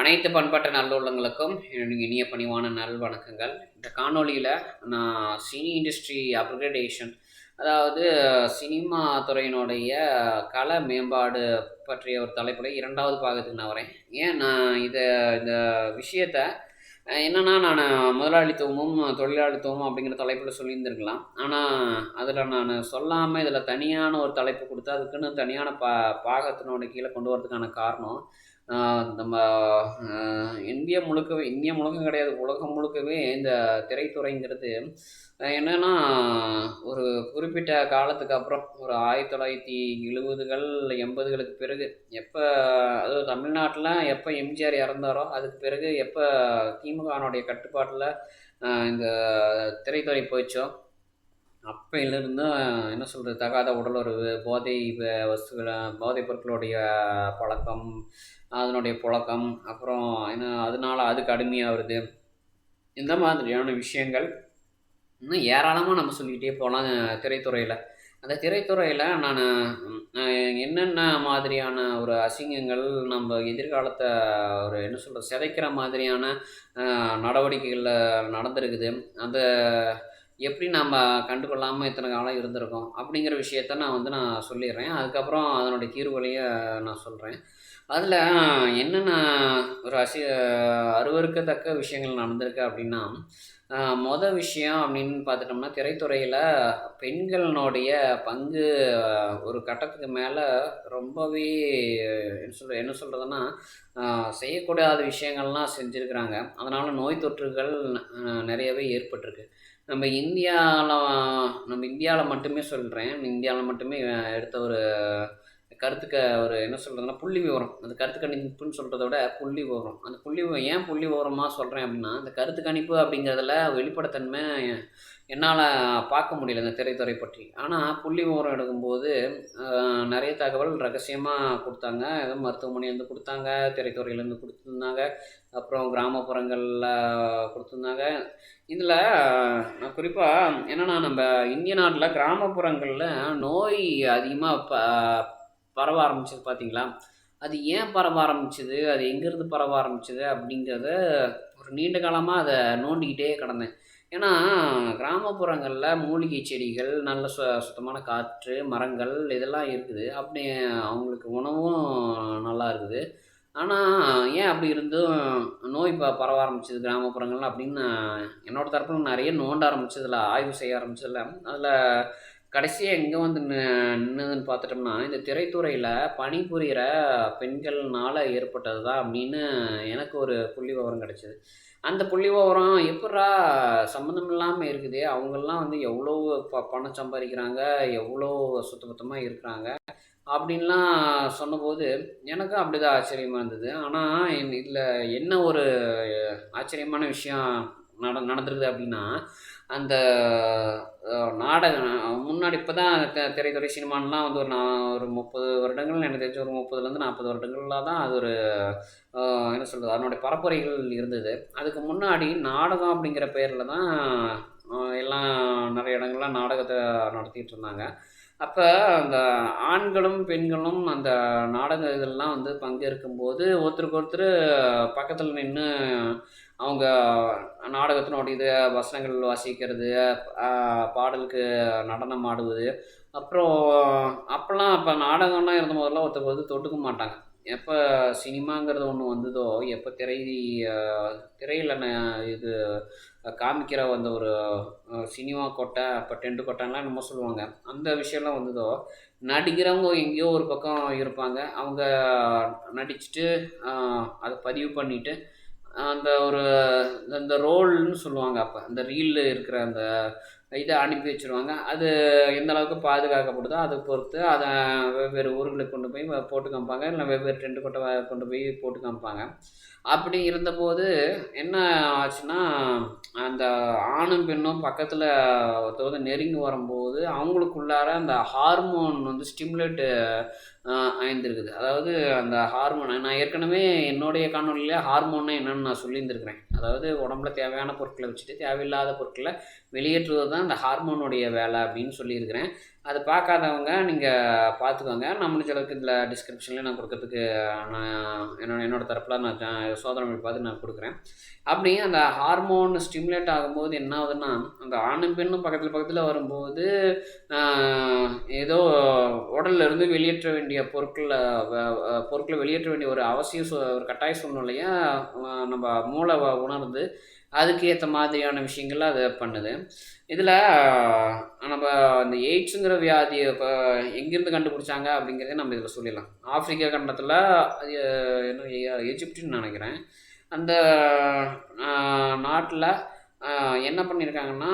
அனைத்து பண்பட்ட நல்லுள்ளங்களுக்கும் இனிய பணிவான நல் வணக்கங்கள். இந்த காணொளியில் நான் சினி இண்டஸ்ட்ரி அப்கிரேடேஷன் அதாவது சினிமா துறையினுடைய கலை மேம்பாடு பற்றிய ஒரு தலைப்பில் இரண்டாவது பாகத்துக்கு நான் வரேன். ஏன் நான் இதை இந்த விஷயத்தை என்னென்னா நான் முதலாளித்துவமும் தொழிலாளித்துவமும் அப்படிங்கிற தலைப்பில் சொல்லியிருந்துருக்கலாம். ஆனால் அதில் நான் சொல்லாமல் இதில் தனியான ஒரு தலைப்பு கொடுத்து அதுக்குன்னு தனியான பா பாகத்தினோட கீழே கொண்டு வரதுக்கான காரணம் நம்ம இந்தியா இந்திய முழுக்கவே இந்தியா முழுக்கம் கிடையாது உலகம் முழுக்கவே இந்த திரைத்துறைங்கிறது என்னென்னா என்னன்னா ஒரு குறிப்பிட்ட காலத்துக்கு அப்புறம் ஒரு ஆயிரத்தி தொள்ளாயிரத்தி எழுபதுகள் எண்பதுகளுக்கு பிறகு எப்போ அதாவது தமிழ்நாட்டில் எப்போ எம்ஜிஆர் இறந்தாரோ அதுக்கு பிறகு எப்போ திமுகனுடைய கட்டுப்பாட்டில் இந்த திரைத்துறை போயிச்சோ அப்பையிலிருந்து என்ன சொல்கிறது தகாத உடலுறவு போதை வஸ்துகளை போதைப் பொருட்களுடைய பழக்கம் அதனுடைய புழக்கம் அப்புறம் என்ன அதனால அதுக்கு வருது இந்த மாதிரியான விஷயங்கள் இன்னும் ஏராளமாக நம்ம சொல்லிக்கிட்டே போகலாம் திரைத்துறையில். அந்த திரைத்துறையில் நான் என்னென்ன மாதிரியான ஒரு அசிங்கங்கள் நம்ம எதிர்காலத்தை ஒரு என்ன சொல்கிறது சிதைக்கிற மாதிரியான நடவடிக்கைகளில் நடந்திருக்குது. அந்த எப்படி நம்ம கண்டுகொள்ளாமல் இத்தனை காலம் இருந்திருக்கோம் அப்படிங்கிற விஷயத்த நான் வந்து நான் சொல்லிடுறேன். அதுக்கப்புறம் அதனுடைய தீர்வுகளையும் நான் சொல்கிறேன் அதில் என்னென்ன ஒரு அசி அருவருக்கத்தக்க விஷயங்கள் நடந்திருக்கு அப்படின்னா மொதல் விஷயம் அப்படின்னு பார்த்துட்டோம்னா திரைத்துறையில் பெண்களினுடைய பங்கு ஒரு கட்டத்துக்கு மேலே ரொம்பவே என்ன சொல் என்ன சொல்கிறதுன்னா செய்யக்கூடாத விஷயங்கள்லாம் செஞ்சுருக்கிறாங்க. அதனால் நோய் தொற்றுகள் நிறையவே ஏற்பட்டிருக்கு. நம்ம இந்தியாவில் நம்ம இந்தியாவில் மட்டுமே சொல்கிறேன் இந்தியாவில் மட்டுமே எடுத்த ஒரு கருத்துக்க ஒரு என்ன சொல்கிறதுனா புள்ளி விவரம். அந்த கருத்து கணிப்புன்னு சொல்கிறத விட புள்ளி விவரம். அந்த புள்ளி ஏன் புள்ளி விவரமாக சொல்கிறேன் அப்படின்னா அந்த கருத்து கணிப்பு அப்படிங்கிறதுல வெளிப்படைத்தன்மை என்னால் பார்க்க முடியல இந்த திரைத்துறை பற்றி. ஆனால் புள்ளி விவரம் எடுக்கும்போது நிறைய தகவல் ரகசியமாக கொடுத்தாங்க. ஏதோ மருத்துவமனையிலேருந்து கொடுத்தாங்க திரைத்துறையிலேருந்து கொடுத்துருந்தாங்க. அப்புறம் கிராமப்புறங்களில் கொடுத்துருந்தாங்க. இதில் நான் குறிப்பாக என்னென்னா நம்ம இந்திய நாட்டில் கிராமப்புறங்களில் நோய் அதிகமாக ப பரவ ஆரம்பிச்சது பார்த்தீங்களா அது ஏன் பரவ ஆரம்பிச்சது? அது எங்கேருந்து பரவ ஆரம்பிச்சது? அப்படிங்கிறத ஒரு நீண்ட காலமாக அதை நோண்டிக்கிட்டே கிடந்தேன். ஏன்னா கிராமப்புறங்களில் மூலிகை செடிகள் நல்ல சு சுத்தமான காற்று மரங்கள் இதெல்லாம் இருக்குது. அப்படி அவங்களுக்கு உணவும் நல்லா இருக்குது. ஆனால் ஏன் அப்படி இருந்தும் நோய் இப்போ பரவ ஆரம்பிச்சது கிராமப்புறங்கள்லாம் அப்படின்னு என்னோடய தரப்பில் நிறைய நோண்ட ஆரம்பிச்சதில் ஆய்வு செய்ய ஆரம்பிச்சதில். அதில் கடைசியாக எங்கே வந்து நின்றுதுன்னு பார்த்துட்டோம்னா இந்த திரைத்துறையில் பணிபுரிகிற பெண்கள்னால் ஏற்பட்டது தான் அப்படின்னு எனக்கு ஒரு புள்ளி விவரம் கிடச்சிது. அந்த புள்ளி விவரம் எப்படா சம்மந்தம் இல்லாமல் இருக்குது? அவங்கெல்லாம் வந்து எவ்வளோ ப பணம் சம்பாதிக்கிறாங்க? எவ்வளோ சுத்தபத்தமாக இருக்கிறாங்க? அப்படின்லாம் சொன்னபோது எனக்கும் அப்படி தான் ஆச்சரியமாக இருந்தது ஆனால் இதில் என்ன ஒரு ஆச்சரியமான விஷயம் நட நடந்திருக்குது அப்படின்னா அந்த நாடகம் முன்னாடி இப்போ தான் திரைத்துறை சினிமான்லாம் வந்து ஒரு நான் ஒரு முப்பது வருடங்கள் எனக்கு தெரிஞ்ச ஒரு முப்பதுலேருந்து நாற்பது வருடங்களாக தான் அது ஒரு என்ன சொல்கிறது அதனுடைய பரப்புரைகள் இருந்தது. அதுக்கு முன்னாடி நாடகம் அப்படிங்கிற பேரில் தான் எல்லாம் நிறைய இடங்கள்லாம் நாடகத்தை நடத்திட்டு இருந்தாங்க. அப்போ அந்த ஆண்களும் பெண்களும் அந்த நாடக இதெல்லாம் வந்து பங்கேற்கும்போது ஒருத்தருக்கு ஒருத்தர் பக்கத்தில் நின்று அவங்க நாடகத்தினுடைய இது வசனங்கள் வாசிக்கிறது பாடலுக்கு நடனம் ஆடுவது. அப்புறம் அப்போல்லாம் அப்போ நாடகம்லாம் இருந்த போதெல்லாம் ஒருத்தர் வந்து தொட்டுக்க மாட்டாங்க. எப்போ சினிமாங்கிறது ஒன்று வந்ததோ எப்போ திரை திரையில் இது காமிக்கிற அந்த ஒரு சினிமா கொட்டை அப்போ டென்ட் கொட்டைலாம் நம்ம சொல்லுவாங்க. அந்த விஷயம்லாம் வந்ததோ நடிக்கிறவங்க எங்கேயோ ஒரு பக்கம் இருப்பாங்க. அவங்க நடிச்சுட்டு அதை பதிவு பண்ணிவிட்டு அந்த ஒரு இந்த- இந்த ரோல்னு சொல்லுவாங்க அப்போ அந்த ரீலில் இருக்கிற அந்த இதை அனுப்பி வச்சுருவாங்க. அது எந்த அளவுக்கு பாதுகாக்கப்படுதோ அதை பொறுத்து அதை வெவ்வேறு ஊர்களுக்கு கொண்டு போய் போட்டு காமிப்பாங்க. இல்லை வெவ்வேறு டென்ட் கொட்டை கொண்டு போய் போட்டு காமிப்பாங்க. அப்படி இருந்தபோது என்ன ஆச்சுன்னா அந்த ஆணும் பெண்ணும் பக்கத்தில் ஒருத்தர் வந்து நெருங்கி வரும்போது அவங்களுக்குள்ளார அந்த ஹார்மோன் வந்து ஸ்டிமுலேட்டு அமைந்திருக்குது அதாவது அந்த ஹார்மோன் நான் ஏற்கனவே என்னுடைய காணொலியில் ஹார்மோன்னா என்னென்னு நான் சொல்லியிருந்திருக்கிறேன். அதாவது உடம்புல தேவையான பொருட்களை வச்சுட்டு தேவையில்லாத பொருட்களை வெளியேற்றுவது தான் இந்த ஹார்மோனுடைய வேலை அப்படின்னு சொல்லியிருக்கிறேன். அது பார்க்காதவங்க நீங்கள் பார்த்துக்கோங்க நான் முடிஞ்ச இதில் டிஸ்கிரிப்ஷனில் நான் கொடுக்கறதுக்கு நான் என்னோட என்னோட தரப்பில் நான் சோதனை பார்த்து நான் கொடுக்குறேன். அப்படி அந்த ஹார்மோன் ஸ்டிமுலேட் ஆகும்போது என்ன ஆகுதுன்னா அந்த ஆணும் பெண்ணும் பக்கத்தில் பக்கத்தில் வரும்போது ஏதோ உடல்ல இருந்து வெளியேற்ற வேண்டிய பொருட்களை வ- பொருட்களை வெளியேற்ற வேண்டிய ஒரு அவசிய சூ ஒரு கட்டாய சூழ்நிலையை நம்ம மூளை உணர்ந்து அதுக்கு ஏற்ற மாதிரியான விஷயங்கள் அது பண்ணுது. இதில் நம்ம அந்த எய்ட்ஸுங்கிற வியாதியை இப்போ எங்கேருந்து கண்டுபிடிச்சாங்க அப்படிங்கிறத நம்ம இதில் சொல்லிடலாம். ஆப்பிரிக்கா கண்டத்தில் அது என்ன எ- எஜிப்டுன்னு நினைக்கிறேன். அந்த நாட்டில் என்ன பண்ணியிருக்காங்கன்னா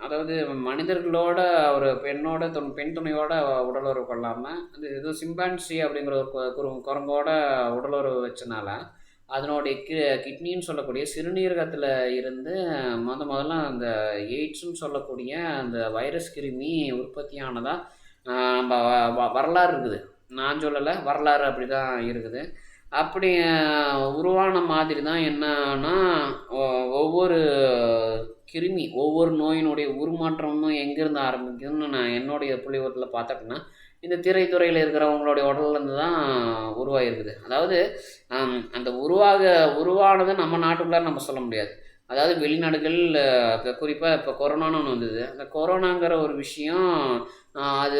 அதாவது மனிதர்களோட ஒரு பெண்ணோட துணை பெண் துணையோட உடலுறவு கொள்ளாமல் அந்த இது சிம்பான்சி அப்படிங்கிற ஒரு கு- குரங்கோட உடலுறவு வச்சனால அதனுடைய கி கிட்னின்னு சொல்லக்கூடிய சிறுநீரகத்தில் இருந்து முத முதல்ல அந்த எய்ட்ஸுன்னு சொல்லக்கூடிய அந்த வைரஸ் கிருமி உற்பத்தியானதாக நம்ம வ- வ- வரலாறு இருக்குது. நான் சொல்லலை வரலாறு அப்படி தான் இருக்குது. அப்படி உருவான மாதிரி தான் என்னன்னா ஒவ்வொரு கிருமி ஒவ்வொரு நோயினுடைய உருமாற்றமும் எங்கேருந்து ஆரம்பிக்குதுன்னு நான் என்னுடைய புள்ளிவரத்தில் பார்த்தோம்னா இந்த திரைத்துறையில் இருக்கிறவங்களுடைய உடல்லேருந்து தான் உருவாகிருக்குது அதாவது அந்த உருவாக உருவானது நம்ம நாட்டுக்குள்ளார நம்ம சொல்ல முடியாது. அதாவது வெளிநாடுகள் குறிப்பாக இப்போ கொரோனான்னு ஒன்று வந்தது. அந்த கொரோனாங்கிற ஒரு விஷயம் அது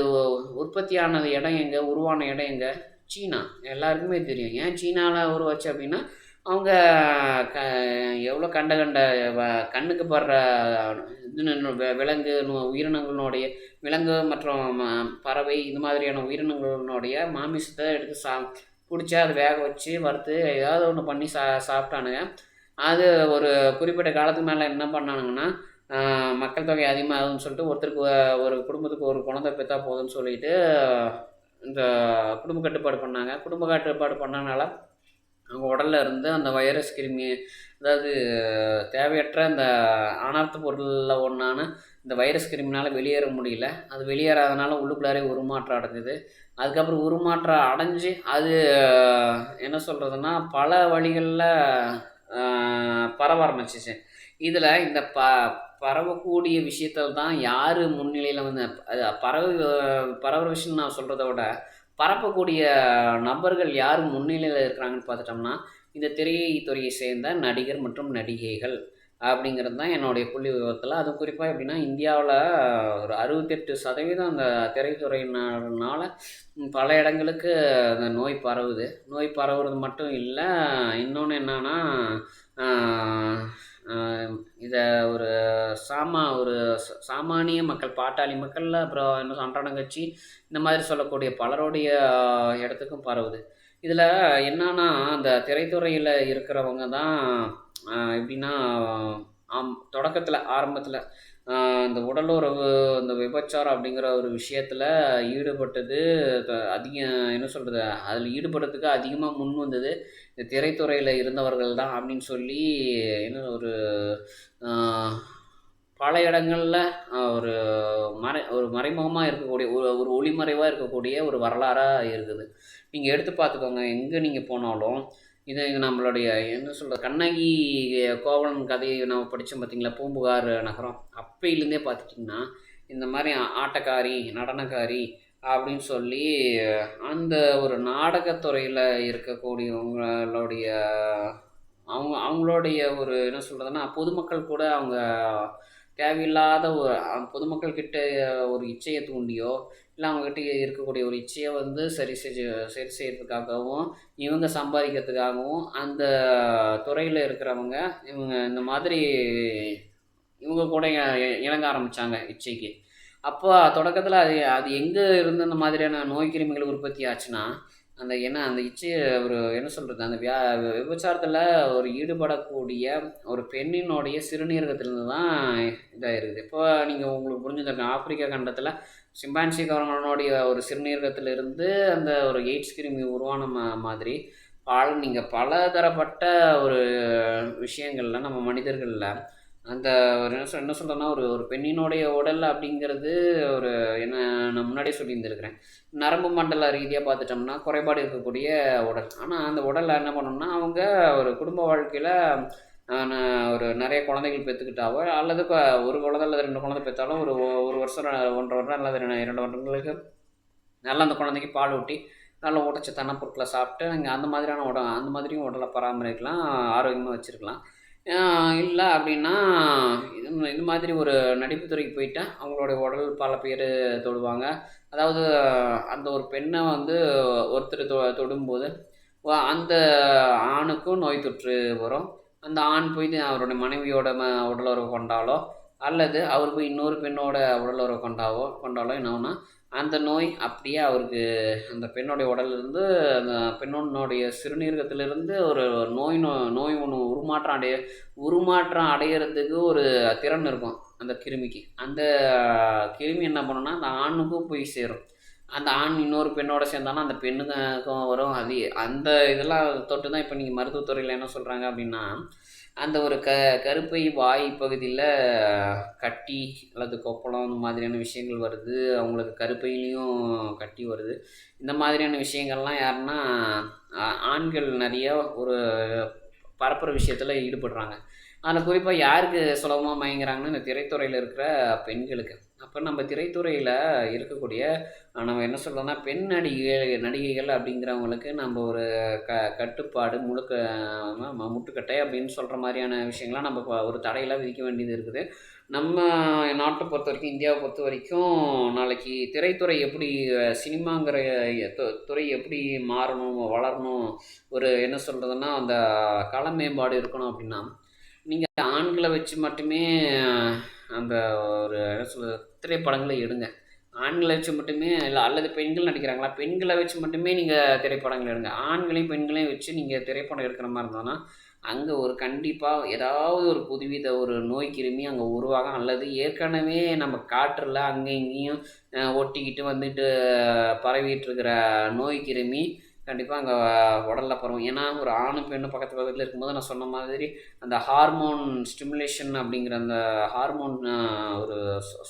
உற்பத்தியானது இடம் எங்கே உருவான இடம் எங்கே? சீனா. எல்லாருக்குமே தெரியும். ஏன் சீனாவில் உருவாச்சு அப்படின்னா அவங்க க எவ்வளோ கண்ட கண்ட வ- கண்ணுக்கு படுற இதுன்னு நு- விலங்கு உயிரினங்களினுடைய விலங்கு மற்றும் பறவை இது மாதிரியான உயிரினங்களுடைய மாமிசத்தை எடுத்து சா பிடிச்சி அதை வேக வச்சு வறுத்து ஏதாவது ஒன்று பண்ணி சா சாப்பிட்டானுங்க. அது ஒரு குறிப்பிட்ட காலத்துக்கு மேலே என்ன பண்ணானுங்கன்னா மக்கள் தொகை அதிகமாகுதுன்னு சொல்லிட்டு ஒருத்தருக்கு ஒரு குடும்பத்துக்கு ஒரு குழந்தை பெற்றா போதும்னு சொல்லிட்டு இந்த குடும்ப கட்டுப்பாடு பண்ணாங்க. குடும்ப கட்டுப்பாடு பண்ணனால உடல்ல இருந்து அந்த வைரஸ் கிருமி அதாவது தேவையற்ற அந்த அனர்த்த பொருளில் ஒன்றான இந்த வைரஸ் கிருமினால் வெளியேற முடியல. அது வெளியேறாதனால உள்ளுக்குள்ளாரே உருமாற்றம் அடைஞ்சுது. அதுக்கப்புறம் உருமாற்றம் அடைஞ்சு அது என்ன சொல்கிறதுன்னா பல வழிகளில் பரவ ஆரம்பிச்சிச்சு. இதில் இந்த ப பரவக்கூடிய விஷயத்தில் தான் யார் முன்னிலையில் வந்து அது பரவ பரவுற விஷயம் நான் சொல்கிறத விட பரப்பக்கூடிய நபர்கள் யார் முன்னிலையில் இருக்கிறாங்கன்னு பார்த்துட்டோம்னா இந்த திரைத்துறையை சேர்ந்த நடிகர் மற்றும் நடிகைகள் அப்படிங்கிறது தான் என்னுடைய புள்ளி விவரத்தில். அது குறிப்பாக எப்படின்னா இந்தியாவில் ஒரு அறுபத்தெட்டு சதவீதம் அந்த திரைத்துறையினால பல இடங்களுக்கு அந்த நோய் பரவுது. நோய் பரவுறது மட்டும் இல்லை இன்னொன்று என்னன்னா இதை ஒரு சாமா ஒரு சாமானிய மக்கள் பாட்டாளி மக்கள் அப்புறம் என்ன அன்றாடம் கட்சி இந்த மாதிரி சொல்லக்கூடிய பலருடைய இடத்துக்கும் பரவுது. இதில் என்னன்னா அந்த திரைத்துறையில் இருக்கிறவங்க தான் எப்படின்னா ஆம் தொடக்கத்தில் ஆரம்பத்தில் இந்த உடலுறவு இந்த விபச்சாரம் அப்படிங்கிற ஒரு விஷயத்தில் ஈடுபட்டது அதிகம் என்ன சொல்கிறது அதில் ஈடுபடுறதுக்கு அதிகமாக முன் வந்தது இந்த திரைத்துறையில் இருந்தவர்கள் தான் அப்படின்னு சொல்லி என்ன ஒரு பல இடங்களில் ஒரு மறை ஒரு மறைமுகமாக இருக்கக்கூடிய ஒரு ஒரு ஒளிமறைவாக இருக்கக்கூடிய ஒரு வரலாறாக இருக்குது. நீங்கள் எடுத்து பார்த்துக்கோங்க எங்கே நீங்கள் போனாலும் இது இது நம்மளுடைய என்ன சொல்கிறது கண்ணகி கோவலன் கதையை நம்ம படித்தோம் பார்த்தீங்களா பூம்புகார் நகரம். அப்பையிலேருந்தே பார்த்துட்டிங்கன்னா இந்த மாதிரி ஆட்டக்காரி நடனக்காரி அப்படின்னு சொல்லி அந்த ஒரு நாடகத்துறையில் இருக்கக்கூடியவங்களுடைய அவங்க அவங்களுடைய ஒரு என்ன சொல்கிறதுனா பொதுமக்கள் கூட அவங்க தேவையில்லாத ஒரு பொதுமக்கள் கிட்ட ஒரு இச்சையை தூண்டியோ இல்லை அவங்ககிட்ட இருக்கக்கூடிய ஒரு இச்சையை வந்து சரி செஞ்சு சரி செய்யறதுக்காகவும் இவங்க சம்பாதிக்கிறதுக்காகவும் அந்த துறையில் இருக்கிறவங்க இவங்க இந்த மாதிரி இவங்க கூட இணங்க ஆரம்பித்தாங்க இச்சைக்கு. அப்போ தொடக்கத்தில் அது அது எங்கே இருந்து அந்த மாதிரியான நோய் கிருமிகள் உற்பத்தி ஆச்சுன்னா அந்த என்ன அந்த இச்சை ஒரு என்ன சொல்கிறது அந்த வியா விபச்சாரத்தில் ஒரு ஈடுபடக்கூடிய ஒரு பெண்ணினுடைய சிறுநீரகத்திலிருந்து தான் இதாக இருக்குது இப்போ நீங்கள் உங்களுக்கு புரிஞ்சுருக்கேன் ஆப்பிரிக்கா கண்டத்தில் சிம்பான்சி கவர்மனுடைய ஒரு சிறுநீரகத்திலிருந்து அந்த ஒரு எய்ட்ஸ் கிருமி உருவான மா மாதிரி பல நீங்கள் பலதரப்பட்ட ஒரு விஷயங்களில் நம்ம மனிதர்களில் அந்த ஒரு என்ன சொல் என்ன சொல்கிறேன்னா ஒரு ஒரு பெண்ணினுடைய உடல் அப்படிங்கிறது ஒரு என்ன நான் முன்னாடியே சொல்லியிருந்திருக்கிறேன். நரம்பு மண்டல ரீதியாக பார்த்துட்டோம்னா குறைபாடு இருக்கக்கூடிய உடல். ஆனால் அந்த உடலில் என்ன பண்ணோம்னா அவங்க ஒரு குடும்ப வாழ்க்கையில் ஒரு நிறைய குழந்தைகள் பெற்றுக்கிட்டாவோ அல்லது ஒரு குழந்தை அல்லது ரெண்டு குழந்தை பெற்றாலும் ஒரு ஒரு வருஷம் ஒன்றரை வருடம் அல்லது ரெண்டு இரண்டு வருடங்களுக்கு நல்லா அந்த குழந்தைக்கு பால் ஊட்டி நல்ல ஊட்டச்சத்தான பொருட்களை சாப்பிட்டு நீங்கள் அந்த மாதிரியான உடல் அந்த மாதிரியும் உடலை பராமரிக்கலாம் ஆரோக்கியமாக வச்சுருக்கலாம். இல்லை அப்படின்னா இது இது மாதிரி ஒரு நடிப்புத்துறைக்கு போயிட்டா அவங்களுடைய உடல் பல பேர் தொடுவாங்க. அதாவது அந்த ஒரு பெண்ணை வந்து ஒருத்தர் தொ தொடும்போது அந்த ஆணுக்கும் நோய் தொற்று வரும். அந்த ஆண் போய் அவருடைய மனைவியோட ம உடலுறவு கொண்டாலோ அல்லது அவர் போய் இன்னொரு பெண்ணோட உடலுறவு கொண்டாவோ கொண்டாலோ என்னன்னா அந்த நோய் அப்படியே அவருக்கு அந்த பெண்ணுடைய உடலிருந்து அந்த பெண்ணுடைய சிறுநீரகத்திலிருந்து ஒரு நோய் நோ நோய் ஒன்று உருமாற்றம் அடைய உருமாற்றம் அடையிறதுக்கு ஒரு திறன் இருக்கும் அந்த கிருமிக்கு. அந்த கிருமி என்ன பண்ணுன்னா அந்த ஆணுக்கும் போய் சேரும். அந்த ஆண் இன்னொரு பெண்ணோட சேர்ந்தானா அந்த பெண்ணுக்கும் வரும். அது அந்த இதெல்லாம் தொட்டு தான் இப்போ நீங்கள் மருத்துவத்துறையில் என்ன சொல்கிறாங்க அப்படின்னா அந்த ஒரு க கருப்பை வாய் பகுதியில் கட்டி அல்லது கொப்பளம் இந்த மாதிரியான விஷயங்கள் வருது. அவங்களுக்கு கருப்பையிலையும் கட்டி வருது. இந்த மாதிரியான விஷயங்கள்லாம் யாருன்னா ஆண்கள் நிறைய ஒரு பரப்புகிற விஷயத்தில் ஈடுபடுறாங்க. அதில் குறிப்பாக யாருக்கு சுலபமாக மயங்குறாங்கன்னா இந்த திரைத்துறையில் இருக்கிற பெண்களுக்கு. அப்போ நம்ம திரைத்துறையில் இருக்கக்கூடிய நம்ம என்ன சொல்கிறோம்னா பெண் நடிகை நடிகைகள் அப்படிங்கிறவங்களுக்கு நம்ம ஒரு க கட்டுப்பாடு முழுக்க ம- முட்டுக்கட்டை அப்படின்னு சொல்கிற மாதிரியான விஷயங்கள்லாம் நம்ம இப்போ ஒரு தடையெல்லாம் விதிக்க வேண்டியது இருக்குது. நம்ம நாட்டை பொறுத்த வரைக்கும் இந்தியாவை பொறுத்த வரைக்கும் நாளைக்கு திரைத்துறை எப்படி சினிமாங்கிற துறை எப்படி மாறணும் வளரணும் ஒரு என்ன சொல்கிறதுன்னா அந்த கள மேம்பாடு இருக்கணும் அப்படின்னா நீங்கள் ஆண்களை வச்சு மட்டுமே அந்த ஒரு என்ன சொல்கிறது திரைப்படங்களை எடுங்க. ஆண்களை வச்சு மட்டுமே இல்லை அல்லது பெண்கள் நடிக்கிறாங்களா? பெண்களை வச்சு மட்டுமே நீங்கள் திரைப்படங்கள் எடுங்க. ஆண்களையும் பெண்களையும் வச்சு நீங்கள் திரைப்படம் எடுக்கிற மாதிரி இருந்தோன்னா அங்கே ஒரு கண்டிப்பாக ஏதாவது ஒரு புதுவித ஒரு நோய் கிருமி அங்கே உருவாகும். அல்லது ஏற்கனவே நம்ம காற்றுல அங்கே இங்கேயும் ஒட்டிக்கிட்டு வந்துட்டு பரவிட்டு இருக்கிற நோய் கிருமி கண்டிப்பாக அங்கே உடலில் பரவும். ஏன்னா ஒரு ஆணும் பெண்ணும் பக்கத்து பக்கத்தில் இருக்கும்போது நான் சொன்ன மாதிரி அந்த ஹார்மோன் ஸ்டிமுலேஷன் அப்படிங்கிற அந்த ஹார்மோன் ஒரு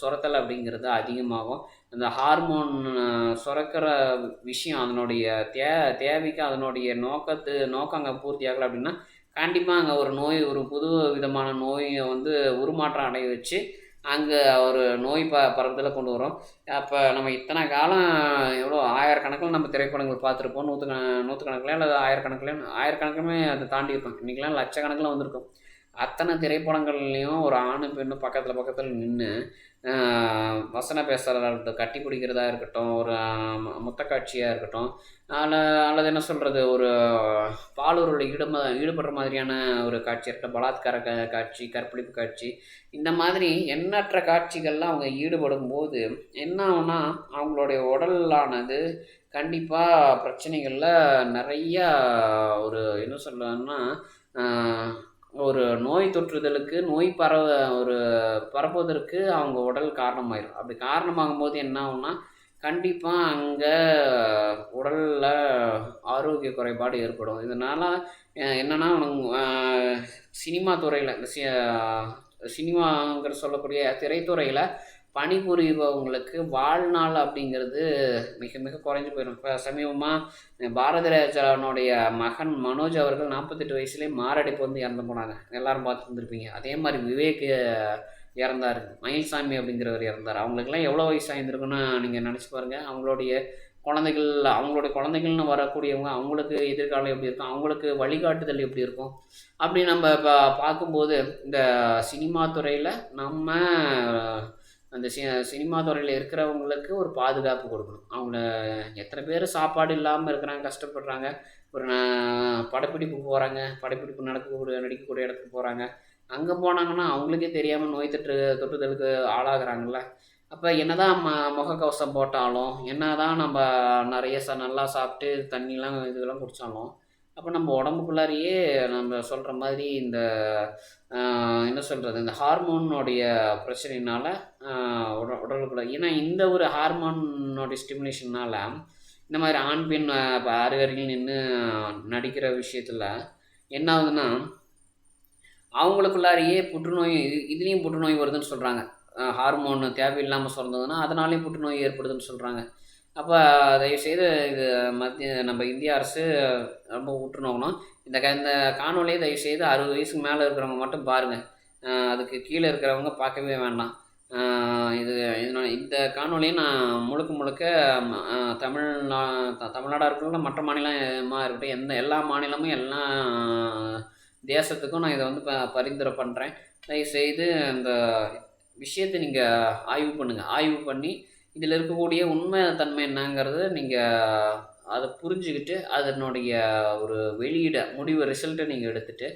சுரத்தல் அப்படிங்கிறது அதிகமாகும். அந்த ஹார்மோன் சுரக்கிற விஷயம் அதனுடைய தே தேவைக்கு அதனுடைய நோக்கத்து நோக்கம் அங்கே பூர்த்தி ஆகலை அப்படின்னா கண்டிப்பாக அங்கே ஒரு நோய் ஒரு புது விதமான நோயை வந்து உருமாற்றம் அடைய வச்சு அங்கே ஒரு நோய் ப பரவத்தில் கொண்டு வரும். அப்போ நம்ம இத்தனை காலம் எவ்வளோ ஆயிரக்கணக்கில் நம்ம திரைப்படங்கள் பார்த்துருப்போம். நூற்று நூற்றுக்கணக்கில் அல்லது ஆயிரக்கணக்கில் ஆயிரக்கணக்குமே அதை தாண்டி இருப்போம் இன்றைக்கெலாம் லட்சக்கணக்கில் வந்திருக்கும். அத்தனை திரைப்படங்கள்லேயும் ஒரு ஆணும் பெண்ணும் பக்கத்தில் பக்கத்தில் நின்று வசன பேசுகிறதா இருக்கட்டும் கட்டி பிடிக்கிறதா இருக்கட்டும் ஒரு மொத்த காட்சியாக இருக்கட்டும் அல்ல அல்லது என்ன சொல்கிறது ஒரு பாலூரில் ஈடும ஈடுபடுற மாதிரியான ஒரு காட்சி இருக்கட்டும் பலாத்கார க காட்சி கற்பழிப்பு காட்சி இந்த மாதிரி எண்ணற்ற காட்சிகள்லாம் அவங்க ஈடுபடும் போது என்ன ஆகுனா அவங்களுடைய உடலானது கண்டிப்பாக பிரச்சனைகளில் நிறையா ஒரு என்ன சொல்லணும்னா ஒரு நோய் தொற்றுதலுக்கு நோய் பரவ ஒரு பரப்புவதற்கு அவங்க உடல் காரணமாயிடும் அப்படி காரணமாகும் போது என்ன ஆகும்னா கண்டிப்பாக அங்கே உடலில் ஆரோக்கிய குறைபாடு ஏற்படும். இதனால் என்னென்னா சினிமா துறையில் சினிமாங்கிற சொல்லக்கூடிய திரைத்துறையில் பணிபுரிபவங்களுக்கு வாழ்நாள் அப்படிங்கிறது மிக மிக குறைஞ்சி போயிடும். இப்போ சமீபமாக பாரதி ராஜானுடைய மகன் மனோஜ் அவர்கள் நாற்பத்தெட்டு வயசுலேயே மாரடைப்பு வந்து இறந்து போனாங்க. எல்லாரும் பார்த்துருந்துருப்பீங்க அதே மாதிரி விவேக் இறந்தார். மயில்சாமி அப்படிங்கிறவர் இறந்தார். அவங்களுக்கெல்லாம் எவ்வளோ வயசாயிருந்திருக்குன்னு நீங்கள் நினச்சி பாருங்கள் அவங்களுடைய குழந்தைகள் அவங்களுடைய குழந்தைகள்னு வரக்கூடியவங்க அவங்களுக்கு எதிர்காலம் எப்படி இருக்கும்? அவங்களுக்கு வழிகாட்டுதல் எப்படி இருக்கும்? அப்படி நம்ம இப்போ பார்க்கும்போது இந்த சினிமா துறையில் நம்ம அந்த சி சினிமா துறையில் இருக்கிறவங்களுக்கு ஒரு பாதுகாப்பு கொடுக்கணும். அவங்கள எத்தனை பேர் சாப்பாடு இல்லாமல் இருக்கிறாங்க கஷ்டப்படுறாங்க. ஒரு படப்பிடிப்பு போகிறாங்க படப்பிடிப்பு நடக்கக்கூடிய நடிக்கக்கூடிய இடத்துக்கு போகிறாங்க அங்கே போனாங்கன்னா அவங்களுக்கே தெரியாமல் நோய் தொற்று தொற்றுதலுக்கு ஆளாகிறாங்கள்ல அப்போ என்ன தான் ம முகக்கவசம் போட்டாலும் என்ன தான் நம்ம நிறைய ச நல்லா சாப்பிட்டு தண்ணிலாம் இதெல்லாம் குடித்தாலும் அப்போ நம்ம உடம்புக்குள்ளாரையே நம்ம சொல்கிற மாதிரி இந்த என்ன சொல்கிறது இந்த ஹார்மோனுடைய பிரச்சனையினால் உட உடலுக்குள்ள ஏன்னா இந்த ஒரு ஹார்மோனுடைய ஸ்டிமுலேஷன்னால் இந்த மாதிரி ஆண் பெண் இப்போ அருகருகில் நின்று நடிக்கிற விஷயத்தில் என்ன ஆகுதுன்னா அவங்களுக்குள்ளாரையே புற்றுநோய் இது இதுலேயும் புற்றுநோய் வருதுன்னு சொல்கிறாங்க ஹார்மோன் தேவையில்லாமல் சுரந்ததுன்னா அதனாலேயும் புற்றுநோய் ஏற்படுதுன்னு சொல்கிறாங்க அப்போ தயவுசெய்து இது மத்திய நம்ம இந்திய அரசு ரொம்ப உற்று நோக்கணும் இந்த க இந்த காணொலியை தயவுசெய்து அறுபது வயசுக்கு மேலே இருக்கிறவங்க மட்டும் பாருங்கள் அதுக்கு கீழே இருக்கிறவங்க பார்க்கவே வேண்டாம். இது இதனால் இந்த காணொலியை நான் முழுக்க முழுக்க தமிழ்நா த- இருக்கட்டும் மற்ற மாநிலமாக இருக்கட்டும் எந்த எல்லா மாநிலமும் எல்லா தேசத்துக்கும் நான் இதை வந்து ப பரிந்துரை பண்ணுறேன் தயவுசெய்து இந்த விஷயத்தை நீங்கள் ஆய்வு பண்ணுங்கள் ஆய்வு பண்ணி இதில் இருக்கக்கூடிய உண்மை தன்மை என்னங்கிறத நீங்கள் அதை புரிஞ்சுக்கிட்டு அதனுடைய ஒரு வெளியீடை முடிவு ரிசல்ட்டை நீங்கள் எடுத்துகிட்டு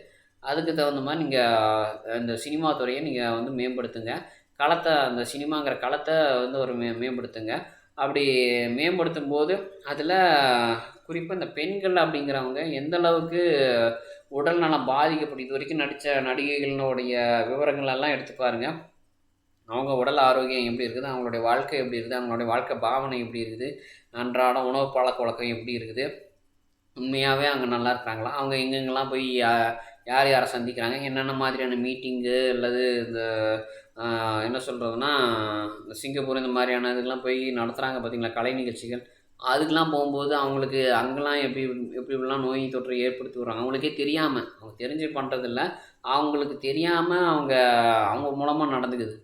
அதுக்கு தகுந்த மாதிரி நீங்கள் இந்த சினிமா துறையை நீங்கள் வந்து மேம்படுத்துங்க. களத்தை அந்த சினிமாங்கிற களத்தை வந்து ஒரு மே மேம்படுத்துங்க. அப்படி மேம்படுத்தும் போது அதில் குறிப்பாக இந்த பெண்கள் அப்படிங்கிறவங்க எந்த அளவுக்கு உடல் நலம் வரைக்கும் நடித்த நடிகைகளினுடைய விவரங்கள் எல்லாம் எடுத்து பாருங்கள் அவங்க உடல் ஆரோக்கியம் எப்படி இருக்குது அவங்களுடைய வாழ்க்கை எப்படி இருக்குது அவங்களுடைய வாழ்க்கை பாவனை எப்படி இருக்குது அன்றாட உணவு பழக்க வழக்கம் எப்படி இருக்குது உண்மையாகவே அங்கே நல்லா இருக்கிறாங்களா அவங்க எங்கெங்கெல்லாம் போய் யா- யார் யாரை சந்திக்கிறாங்க? என்னென்ன மாதிரியான மீட்டிங்கு அல்லது இந்த என்ன சொல்கிறதுனா இந்த சிங்கப்பூர் இந்த மாதிரியான இதுக்கெலாம் போய் நடத்துகிறாங்க பார்த்தீங்களா கலை நிகழ்ச்சிகள். அதுக்கெலாம் போகும்போது அவங்களுக்கு அங்கெல்லாம் எப்படி எப்படி இப்படிலாம் நோய் தொற்று ஏற்படுத்தி விட்றாங்க? அவங்களுக்கே தெரியாமல் அவங்க தெரிஞ்சு பண்ணுறதில்ல அவங்களுக்கு தெரியாமல் அவங்க அவங்க மூலமாக நடந்துக்குது.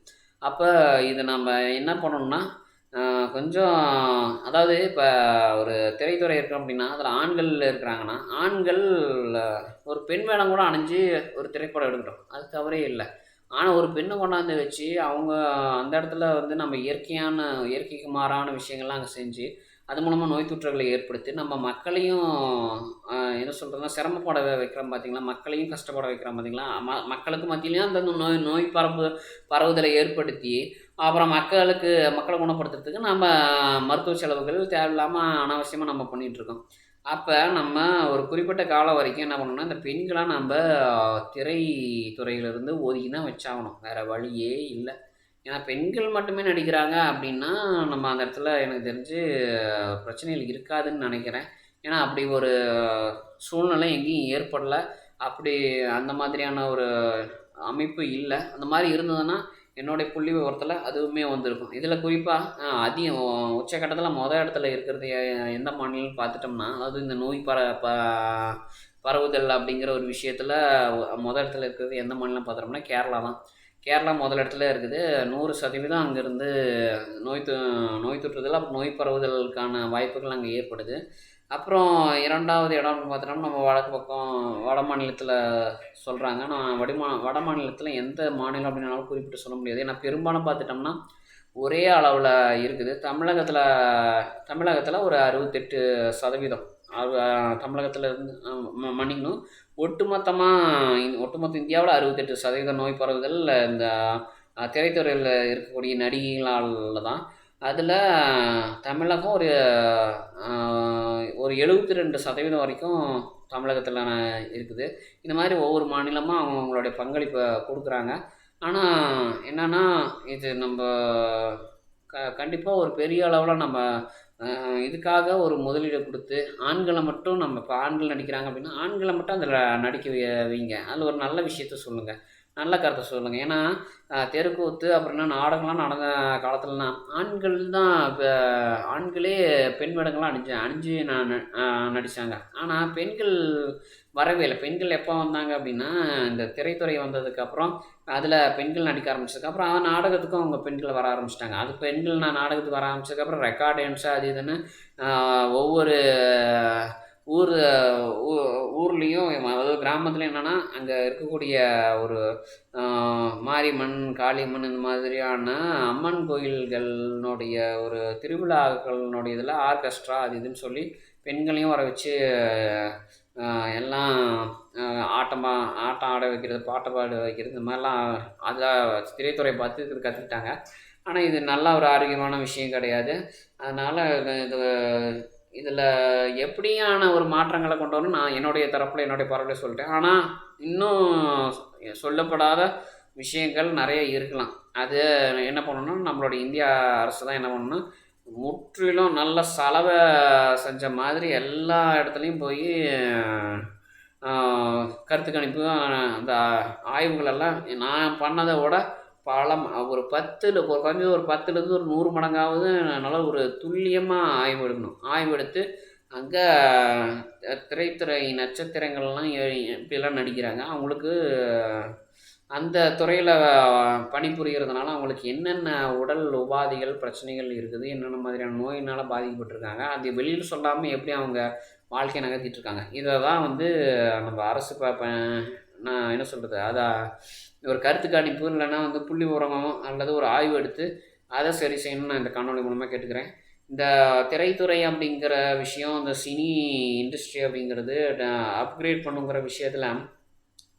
அப்போ இதை நம்ம என்ன பண்ணணும்னா கொஞ்சம் அதாவது இப்போ ஒரு திரைத்துறை இருக்கிறோம் அப்படின்னா அதில் ஆண்கள் இருக்கிறாங்கன்னா ஆண்கள் ஒரு பெண் வேடம் கூட அணிஞ்சு ஒரு திரைப்படம் எடுக்கிறோம் அது தவறே இல்லை. ஆனால் ஒரு பெண்ணை கொண்டாந்து வச்சு அவங்க அந்த இடத்துல வந்து நம்ம இயற்கையான இயற்கைக்கு மாறான விஷயங்கள்லாம் அங்கே செஞ்சு அது மூலமாக நோய் தொற்றுகளை ஏற்படுத்தி நம்ம மக்களையும் என்ன சொல்கிறதுனா சிரமப்பட வைக்கிறோம் பார்த்தீங்களா மக்களையும் கஷ்டப்பட வைக்கிறோம் பார்த்தீங்களா ம மக்களுக்கு மத்தியிலையும் அந்த நோய் நோய் பரப்பு பரவுதலை ஏற்படுத்தி அப்புறம் மக்களுக்கு மக்களை குணப்படுத்துறதுக்கு நம்ம மருத்துவ செலவுகள் தேவையில்லாமல் அனாவசியமாக நம்ம பண்ணிகிட்ருக்கோம் அப்போ நம்ம ஒரு குறிப்பிட்ட காலம் வரைக்கும் என்ன பண்ணணும்னா இந்த பெண்களாக நம்ம திரைத்துறையிலிருந்து ஒதுக்கி தான் வச்சாகணும். வேறு வழியே இல்லை. ஏன்னா பெண்கள் மட்டுமே நடிக்கிறாங்க அப்படின்னா நம்ம அந்த இடத்துல எனக்கு தெரிஞ்சு பிரச்சனைகள் இருக்காதுன்னு நினைக்கிறேன். ஏன்னா அப்படி ஒரு சூழ்நிலை எங்கேயும் ஏற்படல. அப்படி அந்த மாதிரியான ஒரு அமைப்பு இல்லை. அந்த மாதிரி இருந்ததுன்னா என்னுடைய புள்ளி விவரத்தில் அதுவுமே வந்திருக்கும். இதில் குறிப்பாக அதிகம் உச்சக்கட்டத்தில் மொதல் இடத்துல இருக்கிறது எ- எந்த மாநிலம்னு பார்த்துட்டோம்னா அதாவது இந்த நோய் பர ப பரவுதல் அப்படிங்கிற ஒரு விஷயத்தில் மொதல் இடத்துல இருக்கிறது எந்த மாநிலம் பார்த்துட்டோம்னா கேரளா தான். கேரளா முதல் இடத்துல இருக்குது. நூறு சதவீதம் அங்கேருந்து நோய் தொ நோய் தொற்றுதல் அப்புறம் நோய் பரவுதலுக்கான வாய்ப்புகள் அங்கே ஏற்படுது. அப்புறம் இரண்டாவது இடம்னு பார்த்தோம்னா நம்ம வடக்கு பக்கம் வட மாநிலத்தில் சொல்கிறாங்க நான் வடிமா வட மாநிலத்தில் எந்த மாநிலம் அப்படின்னாலும் குறிப்பிட்டு சொல்ல முடியாது. ஏன்னா பெரும்பாலும் பார்த்துட்டோம்னா ஒரே அளவில் இருக்குது. தமிழகத்தில் தமிழகத்தில் ஒரு அறுபத்தெட்டு சதவீதம். தமிழகத்தில் இருந்து ம- மன்னிக்கணும். ஒட்டுமொத்தமாக ஒட்டுமொத்த இந்தியாவில் அறுபத்தெட்டு சதவீத நோய் பரவுதல் இந்த திரைத்துறையில் இருக்கக்கூடிய நடிகைகளால் தான். அதில் தமிழகம் ஒரு ஒரு எழுபத்தி ரெண்டு சதவீதம் வரைக்கும் தமிழகத்தில் இருக்குது. இந்த மாதிரி ஒவ்வொரு மாநிலமும் அவங்க அவங்களுடைய பங்களிப்பை கொடுக்குறாங்க. ஆனால் என்னென்னா இது நம்ம க கண்டிப்பாக ஒரு பெரிய அளவில் நம்ம இதுக்காக ஒரு முதலீடு கொடுத்து ஆண்களை மட்டும் நம்ம இப்போ ஆண்கள் நடிக்கிறாங்க அப்படின்னா ஆண்களை மட்டும் அதில் நடிக்க வை- வைங்க. அதில் ஒரு நல்ல விஷயத்த சொல்லுங்கள் நல்ல கருத்தை சொல்லுங்கள் ஏன்னா தெருக்கூத்து அப்புறம் என்ன நாடகம்லாம் நடந்த காலத்துலலாம் ஆண்கள் தான் இப்போ ஆண்களே பெண் வேடங்கள்லாம் அணிஞ்சு அணிஞ்சு நான் நடித்தாங்க ஆனால் பெண்கள் வரவே இல்லை. பெண்கள் எப்போ வந்தாங்க அப்படின்னா இந்த திரைத்துறை வந்ததுக்கப்புறம் அதில் பெண்கள் நடிக்க ஆரம்பிச்சதுக்கப்புறம் அந்த நாடகத்துக்கும் அவங்க பெண்கள் வர ஆரம்பிச்சிட்டாங்க. அது பெண்கள் நான் நாடகத்துக்கு வர ஆரம்பிச்சதுக்கப்புறம் ரெக்கார்ட் டான்ஸு அது இதுன்னு ஒவ்வொரு ஊர் ஊ- ஊர்லேயும் அதாவது கிராமத்தில் என்னென்னா அங்கே இருக்கக்கூடிய ஒரு மாரியம்மன் காளியம்மன் இந்த மாதிரியான அம்மன் கோயில்களினுடைய ஒரு திருவிழாக்களினுடைய இதில் ஆர்கெஸ்ட்ரா அது இதுன்னு சொல்லி பெண்களையும் வர வச்சு எல்லாம் ஆட்டமாக ஆட்டமா ஆட்டம் ஆட வைக்கிறது பாட்டு பாட வைக்கிறது இந்த மாதிரிலாம் அதில் திரைத்துறை பார்த்து இது கற்றுக்கிட்டாங்க ஆனால் இது நல்ல ஒரு ஆரோக்கியமான விஷயம் கிடையாது. அதனால் இது இதில் எப்படியான ஒரு மாற்றங்களை கொண்டு வரணும் நான் என்னுடைய தரப்பில் என்னுடைய பார்வையில் சொல்லிட்டேன். ஆனால் இன்னும் சொல்லப்படாத விஷயங்கள் நிறைய இருக்கலாம். அது என்ன பண்ணணும்னா நம்மளுடைய இந்தியா அரசு தான் என்ன பண்ணணும்னா முற்றிலும் நல்ல சலவை செஞ்ச மாதிரி எல்லா இடத்துலையும் போய் கருத்து கணிப்பு அந்த ஆய்வுகளெல்லாம் நான் பண்ணதை விட பழம் ஒரு பத்தில் ஒரு குறைஞ்சது ஒரு பத்துலேருந்து ஒரு நூறு மடங்காவது நல்லா ஒரு துல்லியமாக ஆய்வு எடுக்கணும் ஆய்வு எடுத்து அங்கே திரைத்துறை நட்சத்திரங்கள்லாம் இப்படிலாம் நடிக்கிறாங்க. அவங்களுக்கு அந்த துறையில் பணிபுரிகிறதுனால அவங்களுக்கு என்னென்ன உடல் உபாதைகள் பிரச்சனைகள் இருக்குது என்னென்ன மாதிரியான நோயினால் பாதிக்கப்பட்டிருக்காங்க அது வெளியில் சொல்லாமல் எப்படி அவங்க வாழ்க்கையை நகர்த்திட்டு இருக்காங்க. இதை தான் வந்து நம்ம அரசு ப ப- நான் என்ன சொல்கிறது அதை ஒரு கருத்து கணிப்பு இல்லைன்னா வந்து புள்ளி உரமோ அல்லது ஒரு ஆய்வு எடுத்து அதை சரி செய்யணும்னு நான் இந்த காணொலி மூலமாக கேட்டுக்கிறேன். இந்த திரைத்துறை அப்படிங்கிற விஷயம் இந்த சினி இண்டஸ்ட்ரி அப்படிங்கிறது அப்கிரேட் பண்ணுங்கிற விஷயத்தில்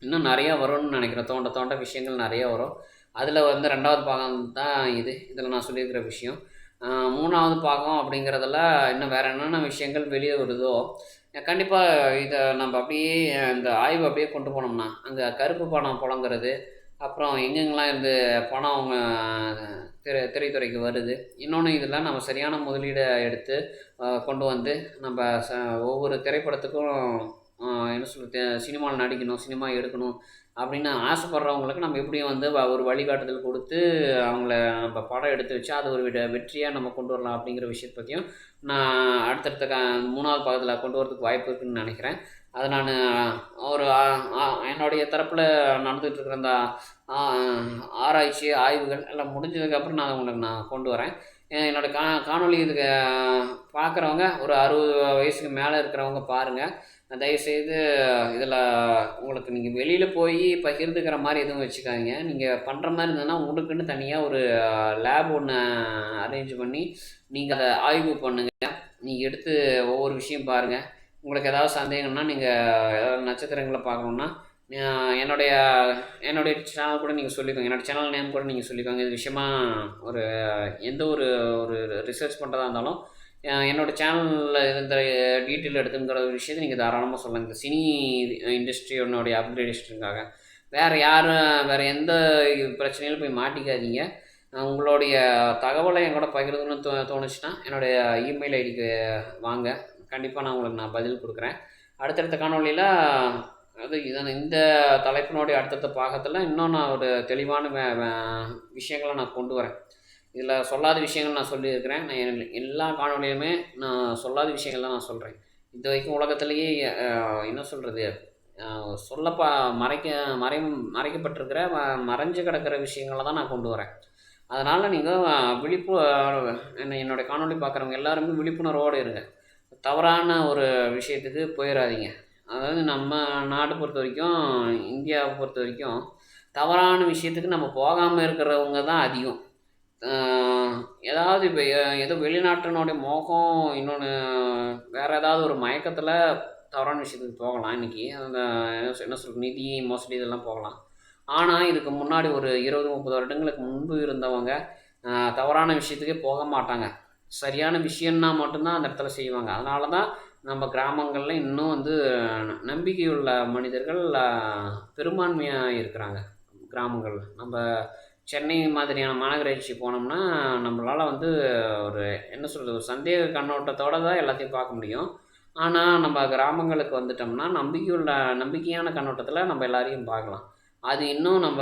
இன்னும் நிறையா வரும்னு நினைக்கிறேன். தோண்ட தோண்ட விஷயங்கள் நிறையா வரும். அதில் வந்து ரெண்டாவது பாகம் தான் இது. இதில் நான் சொல்லியிருக்கிற விஷயம். மூணாவது பாகம் அப்படிங்கிறதுல இன்னும் வேறு என்னென்ன விஷயங்கள் வெளியே வருதோ கண்டிப்பாக இதை நம்ம அப்படியே இந்த ஆய்வு அப்படியே கொண்டு போனோம்னா அங்கே கருப்பு பணம் புழங்குறது அப்புறம் எங்கெங்கெல்லாம் இந்த பணம் அவங்க திரை திரைத்துறைக்கு வருது இன்னொன்று இதெல்லாம் நம்ம சரியான முதலீடை எடுத்து கொண்டு வந்து நம்ம ச ஒவ்வொரு திரைப்படத்துக்கும் என்ன சொல்கிறது சினிமாவில் நடிக்கணும் சினிமா எடுக்கணும் அப்படின்னு ஆசைப்படுறவங்களுக்கு நம்ம எப்படியும் வந்து வ- ஒரு வழிகாட்டுதல் கொடுத்து அவங்கள நம்ம படம் எடுத்து வச்சு அது ஒரு விட வெற்றியாக நம்ம கொண்டு வரலாம் அப்படிங்கிற விஷயத்தை பற்றியும் நான் அடுத்தடுத்த க மூணாவது பாகத்தில் கொண்டு வரதுக்கு வாய்ப்பு இருக்குன்னு நினைக்கிறேன். அதை நான் ஒரு என்னுடைய தரப்பில் நடந்துகிட்ருக்கிற அந்த ஆராய்ச்சி ஆய்வுகள் எல்லாம் முடிஞ்சதுக்கப்புறம் நான் உங்களுக்கு நான் கொண்டு வரேன். என்னோடய என்னோட கா காணொளி இதுக்கு பார்க்குறவங்க ஒரு அறுபது வயசுக்கு மேலே இருக்கிறவங்க பாருங்கள் தயவுசெய்து இதில் உங்களுக்கு நீங்கள் வெளியில் போய் பகிர்ந்துக்கிற மாதிரி எதுவும் வச்சுக்காதீங்க. நீங்கள் பண்ணுற மாதிரி இருந்ததுன்னா உங்களுக்குன்னு தனியாக ஒரு லேப் ஒன்று அரேஞ்ச் பண்ணி நீங்கள் அதை ஆய்வு பண்ணுங்கள் நீங்கள் எடுத்து ஒவ்வொரு விஷயம் பாருங்கள் உங்களுக்கு ஏதாவது சந்தேகம்னா நீங்கள் ஏதாவது நட்சத்திரங்களை பார்க்கணுன்னா என்னுடைய என்னுடைய சேனல் கூட நீங்கள் சொல்லிக்கோங்க. என்னோடய சேனல் நேம் கூட நீங்கள் சொல்லிக்கோங்க. இது விஷயமா ஒரு எந்த ஒரு ஒரு ரிசர்ச் பண்ணுறதா இருந்தாலும் என்னோடய என்னோட சேனலில் இருந்த டீட்டெயில் எடுத்துங்கிற ஒரு விஷயத்தை நீங்கள் தாராளமாக சொல்லுங்கள் சினி இண்டஸ்ட்ரியோடைய அப்கிரேடேஷனுக்காக வேறு யாரும் வேறு எந்த பிரச்சனையிலும் போய் மாட்டிக்காதீங்க. உங்களுடைய தகவலை என் கூட பகிர்ந்துன்னு தோ தோணுச்சுன்னா என்னுடைய இமெயில் ஐடிக்கு வாங்க. கண்டிப்பாக நான் உங்களுக்கு நான் பதில் கொடுக்குறேன். அடுத்தடுத்த காணொலியில் அது இதான் இந்த தலைப்பினுடைய அடுத்தடுத்த பாகத்தில் இன்னும் நான் ஒரு தெளிவான விஷயங்களை நான் கொண்டு வரேன். இதில் சொல்லாத விஷயங்கள் நான் சொல்லியிருக்கிறேன். நான் எல்லா காணொலியுமே நான் சொல்லாத விஷயங்கள்லாம் நான் சொல்கிறேன் இது வரைக்கும் உலகத்துலேயே என்ன சொல்கிறது சொல்லப்பா மறைக்க மறை மறைக்கப்பட்டிருக்கிற மறைஞ்சு கிடக்கிற விஷயங்களை தான் நான் கொண்டு வரேன். அதனால் நீங்கள் விழிப்பு என்ன என்னுடைய காணொளி பார்க்குறவங்க எல்லாருமே விழிப்புணர்வோடு இருங்க. தவறான ஒரு விஷயத்துக்கு போயிடாதீங்க அதாவது நம்ம நாடு பொறுத்த வரைக்கும் இந்தியாவை பொறுத்த வரைக்கும் தவறான விஷயத்துக்கு நம்ம போகாமல் இருக்கிறவங்க தான் அதிகம். ஏதாவது இப்போ ஏதோ வெளிநாட்டினுடைய மோகம் இன்னொன்று வேறு ஏதாவது ஒரு மயக்கத்தில் தவறான விஷயத்துக்கு போகலாம் இன்றைக்கி அந்த என்ன சொல்- என்ன சொல்கிறது நிதி மோசடி இதெல்லாம் போகலாம். ஆனால் இதுக்கு முன்னாடி ஒரு இருபது முப்பது வருடங்களுக்கு முன்பு இருந்தவங்க தவறான விஷயத்துக்கே போக மாட்டாங்க. சரியான விஷயம்னா மட்டும்தான் அந்த இடத்துல செய்வாங்க. அதனால தான் நம்ம கிராமங்களில் இன்னும் வந்து நம்பிக்கையுள்ள மனிதர்கள் பெரும்பான்மையாக இருக்கிறாங்க. கிராமங்களில். நம்ம சென்னை மாதிரியான மாநகராட்சி போனோம்னா நம்மளால் வந்து ஒரு என்ன சொல்கிறது ஒரு சந்தேக கண்ணோட்டத்தோடு தான் எல்லாத்தையும் பார்க்க முடியும். ஆனால் நம்ம கிராமங்களுக்கு வந்துட்டோம்னா நம்பிக்கையுள்ள நம்பிக்கையான கண்ணோட்டத்தில் நம்ம எல்லாரையும் பார்க்கலாம். அது இன்னும் நம்ம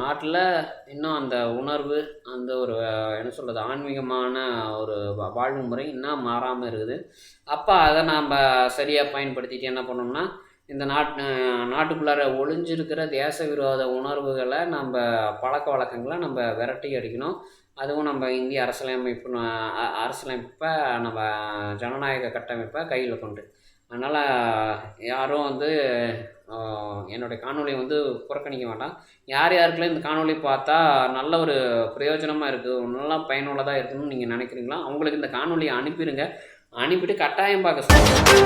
நாட்டில் இன்னும் அந்த உணர்வு அந்த ஒரு என்ன சொல்கிறது ஆன்மீகமான ஒரு வாழ்வு முறை இன்னும் மாறாமல் இருக்குது. அப்போ அதை நாம் சரியாக பயன்படுத்திட்டு என்ன பண்ணோம்னா இந்த நாட் நாட்டுக்குள்ளார ஒளிஞ்சிருக்கிற தேச விரோத உணர்வுகளை நம்ம பழக்க வழக்கங்களை நம்ம விரட்டி அடிக்கணும். அதுவும் நம்ம இந்திய அரசியலமைப்பு அரசியலமைப்பை நம்ம ஜனநாயக கட்டமைப்பை கையில் கொண்டு. அதனால் யாரும் வந்து என்னுடைய காணொலியை வந்து புறக்கணிக்க வேண்டாம். யார் யாருக்குலாம் இந்த காணொலி பார்த்தா நல்ல ஒரு பிரயோஜனமாக இருக்குது நல்லா பயனுள்ளதாக இருக்குதுன்னு நீங்கள் நினைக்கிறீங்களா? அவங்களுக்கு இந்த காணொலியை அனுப்பிடுங்க அனுப்பிட்டு கட்டாயம் பார்க்க சொல்லுங்கள்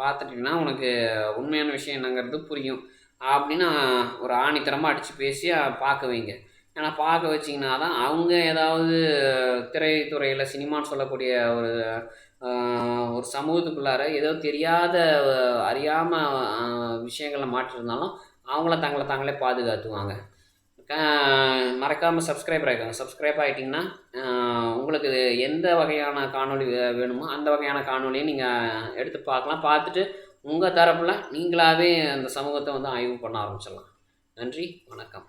பார்த்துட்டிங்கன்னா உனக்கு உண்மையான விஷயம் என்னங்கிறது புரியும். அப்படின்னு ஒரு ஆணித்தரமாக அடித்து பேசி பார்க்க வைங்க. ஏன்னா பார்க்க வச்சிங்கன்னா தான் அவங்க ஏதாவது திரைத்துறையில் சினிமான்னு சொல்லக்கூடிய ஒரு ஒரு சமூகத்துக்குள்ளார ஏதோ தெரியாத அறியாமல் விஷயங்களை மாற்றிருந்தாலும் அவங்கள தங்களை தாங்களே பாதுகாத்துவாங்க மறக்காமல் சப்ஸ்கிரைப் ஆகிக்கோங்க சப்ஸ்கிரைப் ஆகிட்டிங்கன்னா உங்களுக்கு எந்த வகையான காணொளி வேணுமோ அந்த வகையான காணொலியை நீங்கள் எடுத்து பார்க்கலாம். பார்த்துட்டு உங்கள் தரப்பில் நீங்களாகவே அந்த சமூகத்தை வந்து ஆய்வு பண்ண ஆரம்பிச்சிடலாம். நன்றி வணக்கம்.